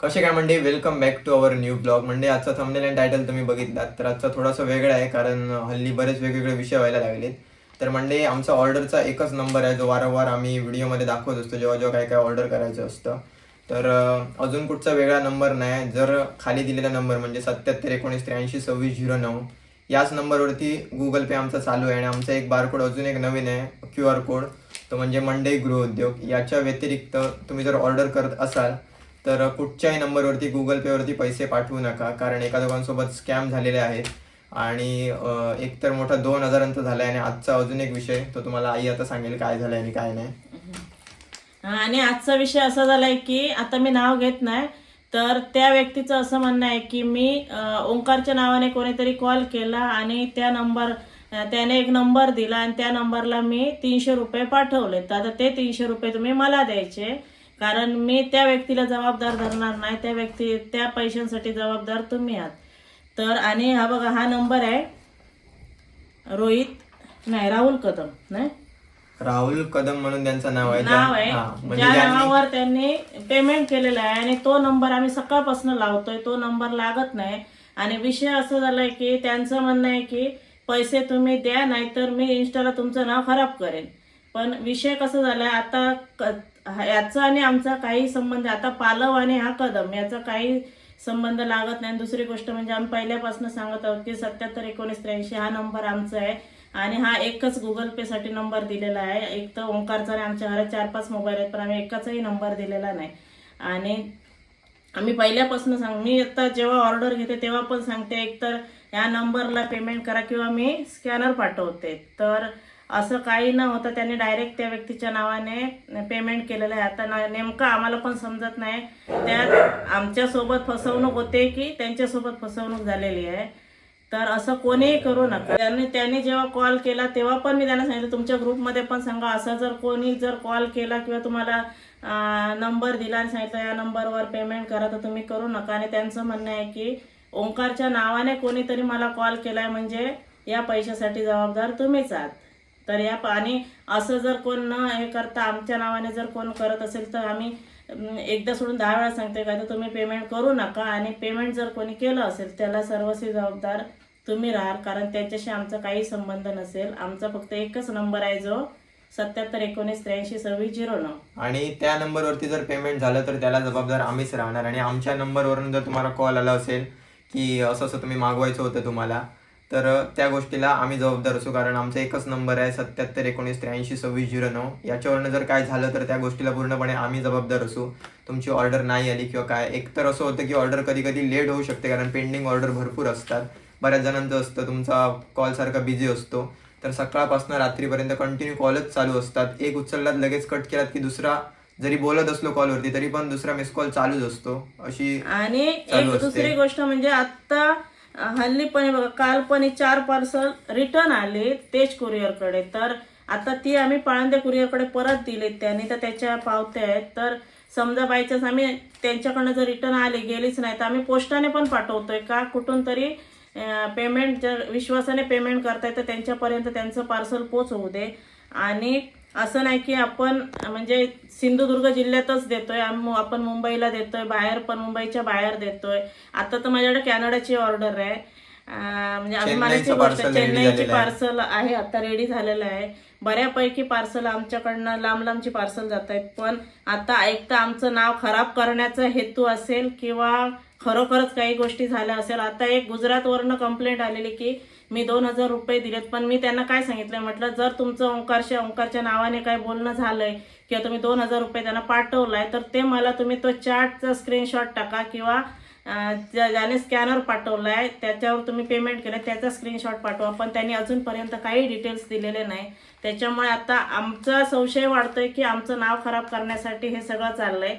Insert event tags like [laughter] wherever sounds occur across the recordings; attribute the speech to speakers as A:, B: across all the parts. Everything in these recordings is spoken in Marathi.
A: कसे काय म्हणजे welcome back to our new blog म्हणजे आजचा थंबनेल आणि टायटल तुम्ही बघितलात. तर आजचा थोडासा वेगळा आहे कारण हल्ली बरेच वेगवेगळे विषय व्हायला लागलेत. तर म्हणजे आमचा ऑर्डरचा एकच नंबर आहे जो वारंवार आम्ही व्हिडिओमध्ये दाखवत असतो जेव्हा जेव्हा काय काय ऑर्डर करायचं असतं. तर अजून कुठचा वेगळा नंबर नाही. जर खाली दिलेला नंबर म्हणजे सत्याहत्तर एकोणीस त्र्याऐंशी सव्वीस झिरो नऊ. याच नंबरवरती गुगल पे आमचा चालू आहे आणि आमचा एक बारकोड अजून एक नवीन आहे क्यू आर कोड तो म्हणजे मंडई गृहउद्योग याच्या व्यतिरिक्त तुम्ही जर ऑर्डर करत असाल तर कुठच्याही नंबरवरती गुगल पेवरती पैसे पाठवू नका कारण एका दोघांसोबत स्कॅम झालेले आहेत. आणि एक तर मोठा दोन हजारांचा झाला आणि आजचा अजून एक विषय तो तुम्हाला आई आता सांगेल काय झालंय आणि काय नाही.
B: आणि आजचा विषय असा झालाय की आता मी नाव घेत नाही तर त्या व्यक्तीचं असं म्हणणं आहे की मी ओंकारच्या नावाने कोणीतरी कॉल केला आणि त्या नंबर त्याने एक नंबर दिला आणि त्या नंबरला मी तीनशे रुपये पाठवले तर आता ते तीनशे रुपये तुम्ही मला द्यायचे. कारण मी त्या व्यक्तीला जबाबदार धरणार नाही त्या व्यक्ती त्या पैशांसाठी जबाबदार तुम्ही आहात. तर आणि हा बघा हा नंबर आहे रोहित नाही राहुल कदम नाही?
A: राहुल कदम म्हणून त्यांचं नाव आहे.
B: नाव
A: हा,
B: आहे.
A: म्हणजे
B: ज्या
A: ज्यांनी-
B: नावावर त्यांनी पेमेंट केलेलं आहे आणि तो नंबर आम्ही सकाळपासून लावतोय तो नंबर लागत नाही. आणि विषय असं झालाय की त्यांचं म्हणणं आहे की पैसे तुम्ही द्या नाहीतर मी इन्स्टाला तुमचं नाव खराब करेन. पण विषय कसं झालाय आता याचा आणि आमचा काही संबंध आता पालव आणि हा कदम याचा काही संबंध लागत नाही. दुसरी गोष्ट म्हणजे आम्ही पहिल्यापासून सांगत आहोत की सत्याहत्तर एकोणीस त्र्याऐंशी हा नंबर आमचा आहे. आणि हा एकच गुगल पे साठी नंबर दिलेला आहे. एक तर ओंकारचा आणि आमच्या घरात चार पाच मोबाईल आहेत पण आम्ही एकाचाही नंबर दिलेला नाही. आणि आम्ही पहिल्यापासून सांग मी आता जेव्हा ऑर्डर घेते तेव्हा पण सांगते एक तर नंबरला पेमेंट करा किंवा मी स्कॅनर पाठवते. तर असं काही न होतं त्यांनी डायरेक्ट त्या व्यक्तीच्या नावाने पेमेंट केलेलं आहे. आता ना- नेमकं आम्हाला पण समजत नाही. त्यात आमच्यासोबत फसवणूक होते की त्यांच्यासोबत फसवणूक झालेली आहे. तर असं कोणीही करू नका. त्यांनी त्यांनी जेव्हा कॉल केला तेव्हा पण मी त्यांना सांगितलं तुमच्या ग्रुपमध्ये पण सांगा. असं जर कोणी जर कॉल केला किंवा तुम्हाला नंबर दिला आणि सांगितलं या नंबरवर पेमेंट करा तर तुम्ही करू नका. आणि त्यांचं म्हणणं आहे की ओंकारच्या नावाने कोणीतरी मला कॉल केलाय म्हणजे या पैशासाठी जबाबदार तुम्हीच आहात. तर या आणि असं जर कोण न हे करता आमच्या नावाने जर कोण करत असेल तर आम्ही एकदा सोडून दहा वेळा सांगते का तर तुम्ही पेमेंट करू नका आणि पेमेंट जर कोणी केलं असेल त्याला सर्वस्वी जबाबदार तुम्ही राहाल कारण त्याच्याशी आमचा काही संबंध नसेल. आमचा फक्त एकच नंबर आहे जो सत्याहत्तर एकोणीस त्र्याऐंशी सव्वीस झिरो नऊ.
A: आणि त्या नंबरवरती जर पेमेंट झालं तर त्याला जबाबदार आम्हीच राहणार. आणि आमच्या नंबरवरून जर तुम्हाला कॉल आला असेल की असं असं तुम्ही मागवायचं होतं तुम्हाला तर त्या गोष्टीला आम्ही जबाबदार असू कारण आमचा एकच नंबर आहे सत्याहत्तर एकोणीस त्र्याऐंशी सव्वीस झिरो नऊ. याच्यावरनं जर काय झालं तर त्या गोष्टीला पूर्णपणे आम्ही जबाबदार असू. तुमची ऑर्डर नाही आली किंवा काय. एक तर असं होतं की ऑर्डर कधी कधी लेट होऊ शकते कारण पेंडिंग ऑर्डर भरपूर असतात. बऱ्याच जणांचं असतं तुमचा कॉल सारखा बिझी असतो. तर सकाळपासून रात्रीपर्यंत कंटिन्यू कॉलच चालू असतात. एक उचललात लगेच कट केलात की दुसरा जरी बोलत असलो कॉलवरती तरी पण दुसरा मिस कॉल चालूच असतो. अशी
B: आणि एक
A: असते.
B: दुसरी गोष्ट म्हणजे आता हल्ली पण बघा काल पण चार पार्सल रिटर्न आले तेज कुरिअरकडे तर आता ती आम्ही पाळंदे कुरिअरकडे परत दिले त्यांनी. तर त्याच्या पावत्या आहेत. तर समजा बायचान्स आम्ही त्यांच्याकडनं जर रिटर्न आले गेलीच नाही तर आम्ही पोस्टाने पण पाठवतोय का? कुठून तरी पेमेंट जर विश्वासाने पेमेंट करताय तर त्यांच्यापर्यंत त्यांचं पार्सल पोचवू दे. आणि असं नाही की आपण म्हणजे सिंधुदुर्ग जिल्ह्यातच देतोय आपण मुंबईला देतोय बाहेर पण मुंबईच्या बाहेर देतोय. आता तर माझ्याकडे कॅनडाची ऑर्डर आहे. म्हणजे अभिमानाची गोष्ट चेन्नईची. पार्सल आहे आता रेडी झालेलं आहे. बऱ्यापैकी पार्सल आमच्याकडनं लांब लांबची पार्सल जात आहेत. पण आता एक तर आमचं नाव खराब करण्याचा हेतू असेल किंवा खरोखरच काही गोष्टी झाल्या असेल आता एक गुजरातवरनं कंप्लेंट आलेली की मी दोन हजार रुपये दिलेत पण मी त्यांना काय सांगितलं म्हटलं जर तुमचं ओंकारच्या ओंकारच्या नावाने काय बोलणं झालंय किंवा तुम्ही दोन हजार रुपये त्यांना पाठवलाय तर ते मला तुम्ही तो चार्टचा स्क्रीनशॉट टाका किंवा ज्या- ज्याने स्कॅनर पाठवलाय त्याच्यावर तुम्ही पेमेंट केलं त्याचा स्क्रीनशॉट पाठवा. पण त्यांनी अजूनपर्यंत काही डिटेल्स दिलेले नाही. त्याच्यामुळे आता आमचा संशय वाढतोय की आमचं नाव खराब करण्यासाठी हे सगळं चाललंय.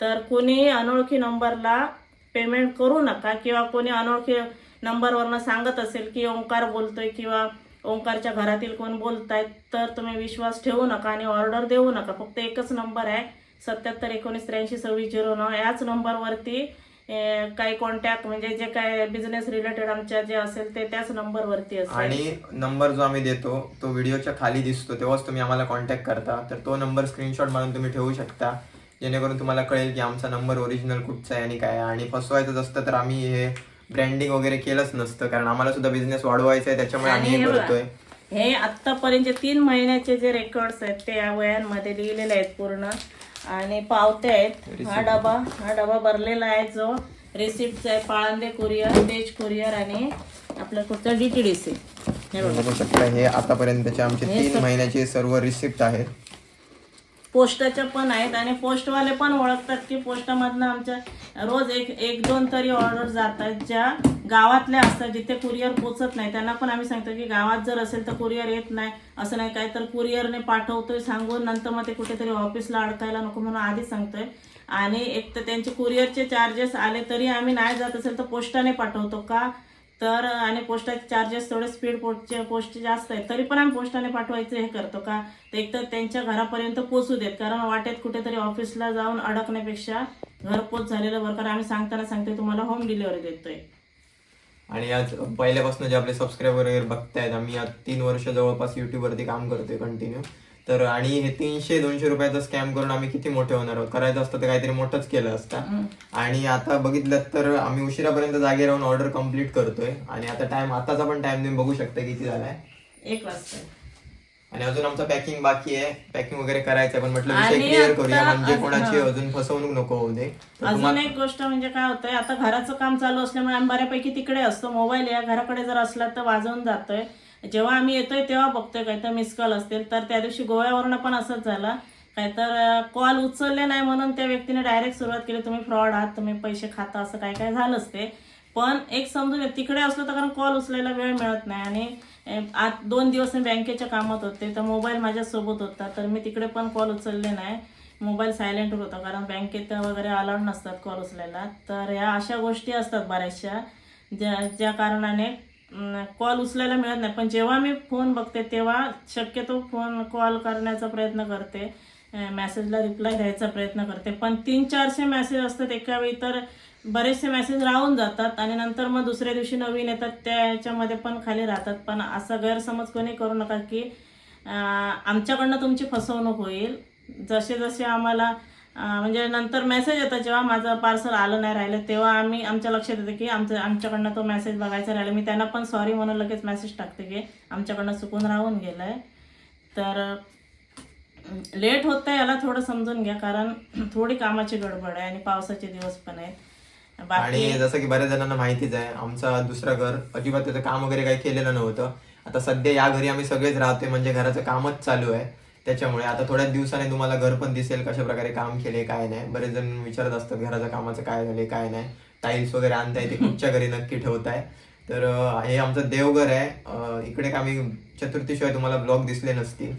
B: तर कोणीही अनोळखी नंबरला पेमेंट करू नका किंवा कोणी अनोळखी नंबरवरनं सांगत असेल की ओंकार बोलतोय किंवा ओंकारच्या घरातील कोण बोलत आहेत तर तुम्ही विश्वास ठेवू नका आणि ऑर्डर देऊ नका. फक्त एकच नंबर आहे सत्याहत्तर एकोणीस त्र्याऐंशी सव्वीस झिरो नऊ. याच नंबरवरती काही कॉन्टॅक्ट म्हणजे जे काय बिझनेस रिलेटेड आमच्या जे असेल ते त्याच नंबरवरती असेल.
A: आणि नंबर जो आम्ही देतो तो व्हिडिओच्या खाली दिसतो. तेव्हाच तुम्ही आम्हाला कॉन्टॅक्ट करता. तर तो नंबर स्क्रीनशॉट मारून तुम्ही ठेवू शकता. जेणेकरून तुम्हाला कळेल की आमचा नंबर ओरिजिनल कुठचा आहे आणि काय आहे. आणि फसवायचंच असतं तर आम्ही हे ब्रँडिंग वगैरे केलंच नसतं कारण आम्हाला सुद्धा बिझनेस वाढवायचा आहे त्याच्यामुळे आम्ही हे करतोय.
B: हे आतापर्यंतचे तीन महिन्याचे जे रेकॉर्ड्स आहेत ते या वयांमध्ये लिहिलेले आहेत पूर्ण. आणि पावते आहेत. हा डबा हा डबा भरलेला आहे जो रिसिप्टचा आहे पाळंदे कुरिअर तेज कुरिअर आणि आपल्या कुठचा डी टी डी सी हे बघा.
A: बघू शकता हे आतापर्यंतचे आमचे तीन महिन्याचे सर्व रिसिप्ट आहेत.
B: पोस्टाच्या पण आहेत आणि पोस्टवाले पण ओळखतात की पोस्टामधनं आमच्या रोज एक एक दोन तरी ऑर्डर जातात ज्या गावातल्या असतात जिथे कुरिअर पोचत नाही. त्यांना पण आम्ही सांगतो की गावात जर असेल तर कुरिअर येत नाही. असं नाही काय तर कुरिअरने पाठवतोय सांगून नंतर मग ते कुठेतरी ऑफिसला अडकायला नको म्हणून आधी सांगतोय. आणि एक तर त्यांचे कुरिअरचे चार्जेस आले तरी आम्ही नाही जात असेल तर पोस्टाने पाठवतो का? तर आणि पोस्टाचे चार्जेस थोडे स्पीड पोस्टचे पोस्ट जास्त आहेत. तरी पण आम्ही पोस्टाने पाठवायचं हे करतो का? तर एक तर त्यांच्या घरापर्यंत पोचू देत. कारण वाटेत कुठेतरी ऑफिसला जाऊन अडकण्यापेक्षा घरपोच झालेलं बरं. कारण आम्ही सांगताना सांगते तुम्हाला होम डिलिव्हरी देतोय.
A: आणि आज पहिल्यापासून जे आपले सबस्क्रायबर वगैरे बघतायत आम्ही आज तीन वर्ष जवळपास युट्यूबवरती वरती काम करतोय कंटिन्यू तर आणि हे तीनशे दोनशे रुपयाचा स्कॅम करून आम्ही किती मोठे होणार आहोत? करायचं असतं तर काहीतरी मोठंच केलं असतं. आणि आता बघितलं तर आम्ही उशिरापर्यंत जागे राहून ऑर्डर कंप्लीट करतोय. आणि आता टाइम आताचा पण टाइम तुम्ही बघू शकता किती झालाय.
B: एक वाजता.
A: आणि अजून आमचं पॅकिंग बाकी आहे. पॅकिंग वगैरे करायचं पण म्हटलं विषय क्लिअर करूया. म्हणजे. कोणाची अजून फसवणूक नको होऊ दे.
B: अजून एक गोष्ट म्हणजे काय होतंय आता घराचं काम चालू असल्यामुळे आम्ही बऱ्यापैकी तिकडे असतो. मोबाईल या घराकडे जर असला तर वाजवून जातोय. जेव्हा आम्ही येतोय तेव्हा बघतोय काय तर मिस कॉल असतील. तर त्या दिवशी गोव्यावरनं पण असंच झालं. काय तर कॉल उचलले नाही म्हणून त्या व्यक्तीने डायरेक्ट सुरुवात केली तुम्ही फ्रॉड आहात तुम्ही पैसे खाता असं काय काय झालंच ते पण एक समजून तिकडे असलो तर कारण कॉल उचलायला वेळ मिळत नाही. आणि आत आज दोन दिवस मी बँकेच्या कामात होते तर मोबाईल माझ्यासोबत होता तर मी तिकडे पण कॉल उचलले नाही. मोबाईल सायलेंटवर होता कारण बँकेत वगैरे अलाउड नसतात कॉल उचलायला. तर ह्या अशा गोष्टी असतात बऱ्याचशा ज्या ज्या कारणाने कॉल उचलायला मिळत नाही. पण जेव्हा मी फोन बघते तेव्हा शक्यतो फोन कॉल करण्याचा प्रयत्न करते. मेसेजला रिप्लाय द्यायचा प्रयत्न करते. पण तीन चारशे मेसेज असतात एका वेळी तर बरेचसे मेसेज राहून जातात आणि नंतर मग दुसऱ्या दिवशी नवीन येतात. त्याच्यामध्ये पण खाली राहतात. पण असा गैरसमज कोणी करू नका की आमच्याकडनं तुमची फसवणूक होईल. जसे जसे आम्हाला म्हणजे नंतर मेसेज येतो जेव्हा माझं पार्सल आलं नाही राहिलं तेव्हा आम्ही आमच्या लक्षात येतं की आमचं आमच्याकडनं तो मेसेज बघायचा राहिला. मी त्यांना पण सॉरी म्हणून लगेच मेसेज टाकते की आमच्याकडनं चुकून राहून गेलं तर लेट होत आहे याला थोडं समजून घ्या कारण [clears throat] थोडी कामाची गडबड आहे आणि पावसाचे दिवस पण आहेत.
A: आणि जसं की बऱ्याच जणांना माहितीच आहे आमचा दुसरं घर अजिबात त्याचं काम वगैरे काही केलेलं नव्हतं. आता सध्या या घरी आम्ही सगळेच राहतोय म्हणजे घराचं कामच चालू आहे. त्याच्यामुळे आता थोड्याच दिवसाने तुम्हाला घर पण दिसेल कशा प्रकारे काम केले काय नाही. बरेच जण विचारत असतात घराच्या कामाचं काय झाले काय नाही? टाईल्स वगैरे आणताय ते [laughs] कुठच्या घरी नक्की ठेवताय? तर हे आमचं देवघर आहे. इकडे का आम्ही चतुर्थीशिवाय तुम्हाला ब्लॉग दिसले नसतील.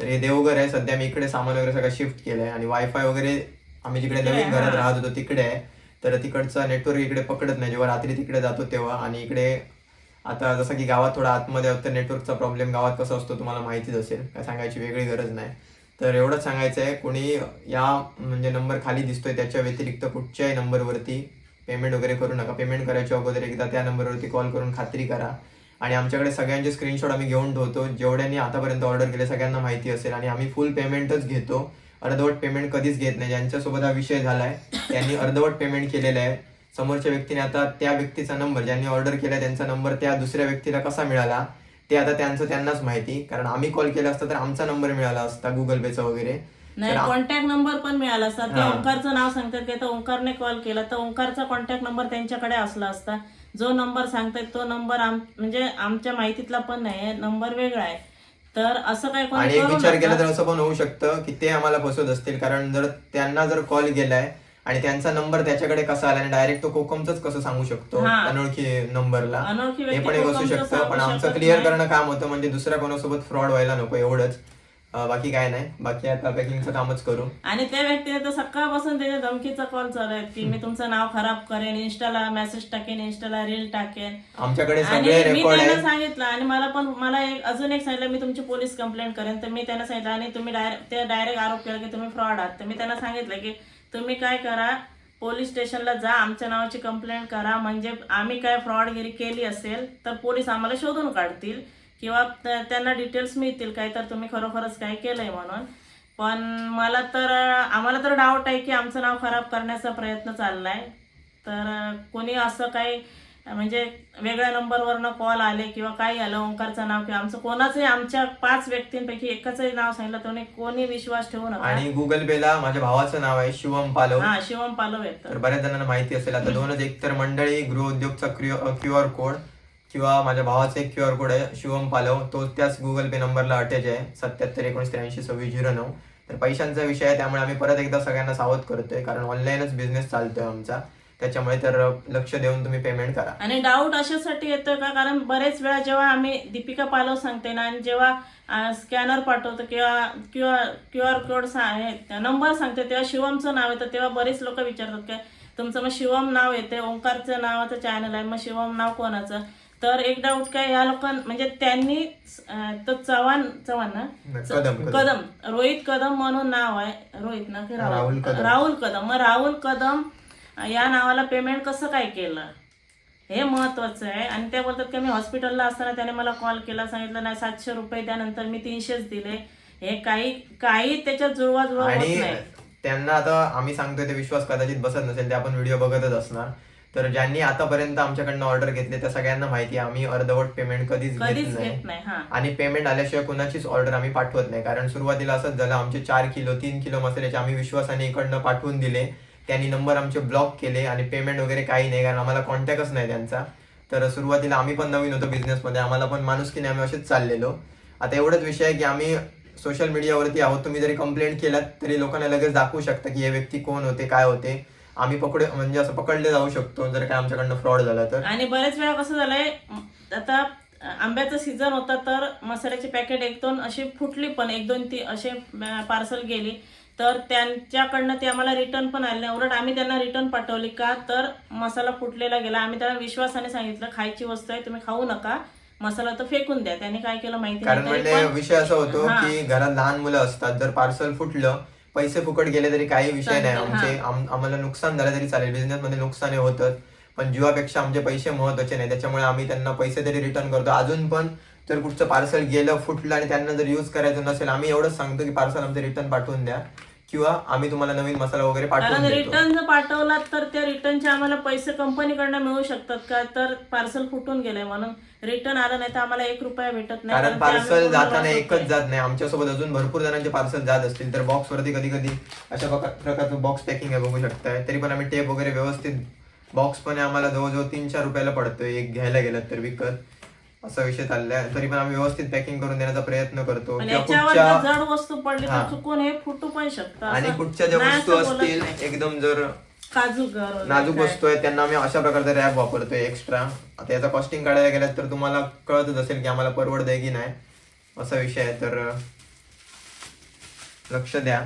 A: तर हे देवघर आहे. सध्या मी इकडे सामान वगैरे सगळं शिफ्ट केलंय आणि वायफाय वगैरे आम्ही जिकडे नवीन घरात राहत होतो तिकडे आहे. तर तिकडचं नेटवर्क इकडे पकडत नाही. जेव्हा रात्री तिकडे जातो तेव्हा आणि इकडे आता जसं की गावात थोडा आतमध्ये तर नेटवर्कचा प्रॉब्लेम गावात कसा असतो तुम्हाला माहितीच असेल. काय सांगायची वेगळी गरज नाही. तर एवढंच सांगायचं आहे कोणी या म्हणजे नंबर खाली दिसतोय त्याच्या व्यतिरिक्त कुठच्याही नंबरवरती पेमेंट वगैरे करू नका. पेमेंट करायच्या अगोदर एकदा त्या नंबरवरती कॉल करून खात्री करा. आणि आमच्याकडे सगळ्यांचे स्क्रीनशॉट आम्ही घेऊन ठेवतो. जेवढ्यांनी आतापर्यंत ऑर्डर केले सगळ्यांना माहिती असेल. आणि आम्ही फुल पेमेंटच घेतो. अर्धवट पेमेंट कधीच घेत नाही. ज्यांच्यासोबत हा विषय झालाय त्यांनी अर्धवट पेमेंट केलेलं आहे. समोरच्या व्यक्तीने आता त्या व्यक्तीचा नंबर ज्यांनी ऑर्डर केला त्यांचा नंबर त्या दुसऱ्या व्यक्तीला कसा मिळाला ते आता त्यांचं त्यांनाच माहिती. कारण आम्ही कॉल केला असता तर आमचा नंबर मिळाला असता गुगल पेचा वगैरे.
B: नाही कॉन्टॅक्ट नंबर पण मिळाला असता. ते. ओंकारचं नाव सांगतात की आता ओंकारने कॉल केला तर ओंकारचा कॉन्टॅक्ट नंबर त्यांच्याकडे असला असता. जो नंबर सांगतायत तो नंबर आम म्हणजे आमच्या माहितीतला पण नाही नंबर वेगळा आहे. तर असं काय
A: आणि एक विचार केला तर असं पण होऊ शकतं की ते आम्हाला फसवत असतील. कारण जर त्यांना जर कॉल गेलाय आणि त्यांचा नंबर त्याच्याकडे कसा आला आणि डायरेक्ट तो कोकमच कसं सांगू शकतो?
B: हा.
A: अनोळखी नंबरला.
B: अनोळखी
A: हे
B: व्यक्ती
A: पण एक असू
B: कोकमचं
A: शकतं.
B: सांगू
A: पण आमचं
B: शकत
A: क्लिअर
B: नाही.
A: करणं काम होतं म्हणजे दुसऱ्या कोणासोबत फ्रॉड व्हायला नको एवढंच. अं, बाकी काय नाही. बाकी आता पॅकिंगचं कामच करू.
B: आणि त्या व्यक्तीने तर सकाळपासून त्याच्या धमकीचा कॉल चालू आहे की मी तुमचं नाव खराब करेन इंस्टाला मेसेज टाकेन इंस्टाला रील टाकेन.
A: आमच्याकडे
B: आणि मी
A: रेकॉर्ड
B: त्यांना सांगितलं आणि मला पण मला एक अजून एक सांगितलं मी तुमची पोलीस कंप्लेंट करेन. तर मी त्यांना सांगितलं आणि तुम्ही डायरेक्ट ते डायरेक्ट आरोप केला की तुम्ही फ्रॉड आहात. तर मी त्यांना सांगितलं की तुम्ही काय करा पोलीस स्टेशनला जा आमच्या नावाची कंप्लेंट करा. म्हणजे आम्ही काय फ्रॉडगिरी केली असेल तर पोलीस आम्हाला शोधून काढतील किंवा त्यांना डिटेल्स मिळतील काय तर तुम्ही खरोखरच काय केलंय म्हणून. पण मला तर आम्हाला तर डाऊट आहे की आमचं नाव खराब करण्याचा प्रयत्न चाललाय. तर कोणी असं काही म्हणजे वेगळ्या नंबरवरनं कॉल आले किंवा काही आलं ओंकारचं नाव किंवा आमचं कोणाचंही आमच्या पाच व्यक्तींपैकी एकाचंही नाव सांगितलं तर कोणी विश्वास ठेवू नका.
A: आणि गुगल पेला माझ्या भावाचं नाव आहे शिवम पालव.
B: हा शिवम पालव येतं
A: तर. बऱ्याच जणांना माहिती असेल आता दोनच एक तर मंडळी गृहउद्योगचा क्यू आर कोड किंवा माझ्या भावाचा एक क्यू आर कोड आहे शिवम पालव. तो त्याच गुगल पे नंबरला अटॅच आहे सत्याहत्तर एकोणीस त्र्याऐंशी सव्वीस झिरो नऊ. तर पैशांचा विषय आहे त्यामुळे आम्ही परत एकदा सगळ्यांना सावध करतोय कारण ऑनलाईनच बिझनेस चालतोय आमचा. त्याच्यामुळे तर लक्ष देऊन तुम्ही पेमेंट करा.
B: आणि डाऊट अशासाठी येतोय का? कारण बरेच वेळा जेव्हा आम्ही दीपिका पालव सांगते ना आणि जेव्हा स्कॅनर पाठवतो किंवा Q R Q R code number सांगते तेव्हा शिवमचं नाव येतं. तेव्हा बरेच लोक विचारतात काय तुमचं मग शिवम नाव येते ओंकारचं नावाचं चॅनल आहे मग शिवम नाव कोणाचं? तर एक डाऊट काय या लोकां म्हणजे त्यांनी तो चव्हाण चव्हाण ना?
A: कदम कदम.
B: रोहित कदम म्हणून नाव आहे. रोहित ना
A: राहुल कदम.
B: राहुल कदम. मग राहुल कदम या नावाला पेमेंट कसं काय केलं? हे महत्वाचं आहे. आणि त्या बोलतात की मी हॉस्पिटलला असताना त्याने मला कॉल केला सांगितलं नाही सातशे रुपये त्यानंतर मी तीनशेच दिले. हे काही काही त्याच्यात जुळवा जुळवा होत
A: आणि
B: नाही.
A: त्यांना आता आम्ही सांगतोय ते विश्वास कदाचित बसत नसेल ते आपण व्हिडिओ बघतच असणार. तर ज्यांनी आतापर्यंत आमच्याकडनं ऑर्डर घेतले त्या सगळ्यांना माहिती आहे आम्ही अर्धवट पेमेंट कधीच घेत
B: कधीच
A: नाही.
B: घेत नाही हा.
A: आणि पेमेंट आल्याशिवाय कुणाचीच ऑर्डर आम्ही पाठवत नाही. कारण सुरुवातीला असंच झालं आमचे चार किलो तीन किलो मसाल्याचे आम्ही विश्वासाने इकडनं पाठवून दिले. त्यांनी नंबर आमचे ब्लॉक केले आणि पेमेंट वगैरे काही नाही कारण आम्हाला कॉन्टॅक्टच नाही त्यांचा. तर सुरुवातीला आम्ही पण नवीन होतो बिझनेसमध्ये आम्हाला पण माणूस की नाही आम्ही असेच चाललेलो. आता एवढंच विषय आहे की आम्ही सोशल मीडियावरती आहोत तुम्ही जरी कंप्लेंट केलात तरी लोकांना लगेच दाखवू शकता की हे व्यक्ती कोण होते काय होते. आम्ही पकडे म्हणजे असं पकडले जाऊ शकतो जर काय आमच्याकडनं फ्रॉड झाला तर.
B: आणि बऱ्याच वेळा कसं झालंय आता आंब्याचा सीझन होता तर मसाल्याचे पॅकेट एक दोन अशी फुटली पण एक दोन ती असे पार्सल गेली. तर त्यांच्याकडनं ते आम्हाला रिटर्न पण आले नाही. उलट आम्ही त्यांना रिटर्न पाठवली का? तर मसाला फुटलेला गेला. आम्ही त्यांना विश्वासाने सांगितलं खायची वस्तू आहे तुम्ही खाऊ नका. मसाला तर फेकून द्या. त्यांनी काय केलं माहिती
A: कारण म्हणजे विषय असा होतो. की घरात लहान मुलं असतात. जर पार्सल फुटलं पैसे फुकट गेले तरी काही विषय नाही. आमचे आम- आम्हाला नुकसान झालं तरी चालेल. बिझनेस मध्ये नुकसान हे होतच. पण जीवापेक्षा आमचे पैसे महत्त्वाचे नाही. त्याच्यामुळे आम्ही त्यांना पैसे तरी रिटर्न करतो. अजून पण जर कुठचं पार्सल गेलं फुटलं आणि त्यांना जर युज करायचं नसेल आम्ही एवढंच सांगतो की पार्सल आमचं रिटर्न पाठवून द्या. किंवा आम्ही तुम्हाला नवीन मसाला वगैरे पाठवून
B: रिटर्न जर पाठवलात तर त्या रिटर्नचे आम्हाला पैसे कंपनीकडनं मिळू शकतात का? तर पार्सल फुटून गेलंय म्हणून. रिटर्न आलं नाही तर आम्हाला एक रुपया भेटत नाही
A: कारण पार्सल जाताना एकच. जात नाही. आमच्यासोबत अजून भरपूर जणांचे पार्सल जात असतील. तर बॉक्स वरती कधी कधी अशा प्रका- प्रकारचं बॉक्स पॅकिंग आहे बघू शकताय. तरी पण आम्ही टेप वगैरे व्यवस्थित बॉक्स पण आम्हाला जवळजवळ तीन चार रुपयाला पडतोय. एक घ्यायला गेलं तर विकत. असा विषय चाललाय. तरी पण आम्ही व्यवस्थित पॅकिंग करून देण्याचा प्रयत्न करतो.
B: पण
A: किंवा
B: याच्यावर
A: कुठच्या
B: जर जड वस्तू पडली
A: हा.
B: तर चुकून हे फुटू पण शकतं.
A: आणि कुठच्या ज्या वस्तू असतील. एकदम जर
B: काजू गर
A: नाजूक. वस्तू आहेत त्यांना आम्ही अशा प्रकारचा रॅप वापरतोय एक्स्ट्रा आता याचा कॉस्टिंग काढायला गेलात तर तुम्हाला कळतच असेल की आम्हाला परवडतंय की नाही. असा विषय आहे तर अं, लक्ष द्या.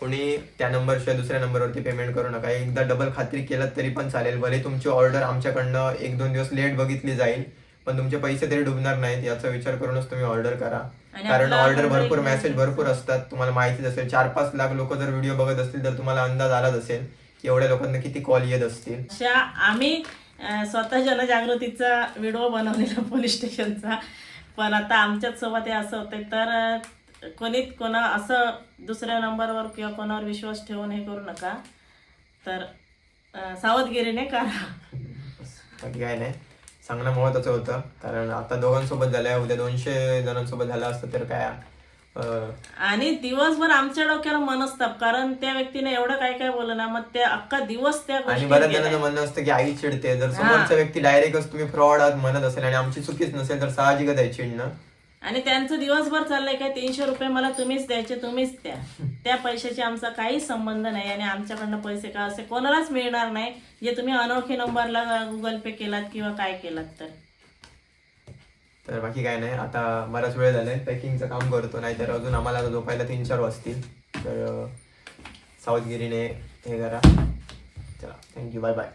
A: कोणी त्या नंबरशिवाय दुसऱ्या नंबरवरती पेमेंट करू नका. एकदा डबल खात्री केलं तरी पण चालेल. भले तुमची ऑर्डर आमच्याकडनं एक दोन दिवस लेट बघितली जाईल. पण तुमचे पैसे तरी डुबणार नाहीत याचा विचार करूनच तुम्ही ऑर्डर करा. कारण ऑर्डर भरपूर मेसेज भरपूर असतात. तुम्हाला माहितीच असेल चार पाच लाख लोक जर व्हिडिओ बघत असतील तर तुम्हाला अंदाज आलाच असेल की एवढ्या लोकांना किती कॉल येत असतील.
B: अशा आम्ही स्वतः जनजागृतीचा व्हिडिओ बनवलेला पोलीस स्टेशनचा पण आता आमच्याच सोबत हे असं होतंय तर अं, कोणी असं दुसऱ्या नंबरवर किंवा कोणावर विश्वास ठेवून हे करू नका. तर सावधगिरीने करा.
A: काय नाही सांगणं महत्वाचं होतं. कारण आता दोघांसोबत झालंय उद्या दोनशे जणांसोबत झालं असतं तर काय अं,
B: आणि दिवसभर आमच्या डोक्याला मनस्ताप कारण त्या व्यक्तीने एवढं काय काय बोललं ना मग त्या अख्खा दिवस त्या
A: आणि बऱ्याच. जणांचं म्हणणं असतं की आई चिडते. जर समोरच्या व्यक्ती डायरेक्टच तुम्ही फ्रॉड आहात म्हणत असेल आणि आमची चुकीच नसेल तर साहजिकच आहे चिडणं.
B: आणि त्यांचं दिवसभर चाललंय काय? तीनशे रुपये मला तुम्हीच द्यायचे तुम्हीच द्या. त्या पैशाशी आमचा काहीच संबंध नाही आणि आमच्याकडनं पैसे का असे कोणालाच मिळणार नाही जे तुम्ही अनोळखी नंबरला गुगल पे केलात किंवा काय केलात तर.
A: तर बाकी काय नाही आता बराच वेळ झालाय पॅकिंगचं काम करतो नाहीतर अजून आम्हाला झोपायला तीन चार वाजतील. तर अं, सावधगिरीने हे करा. चला थँक्यू बाय बाय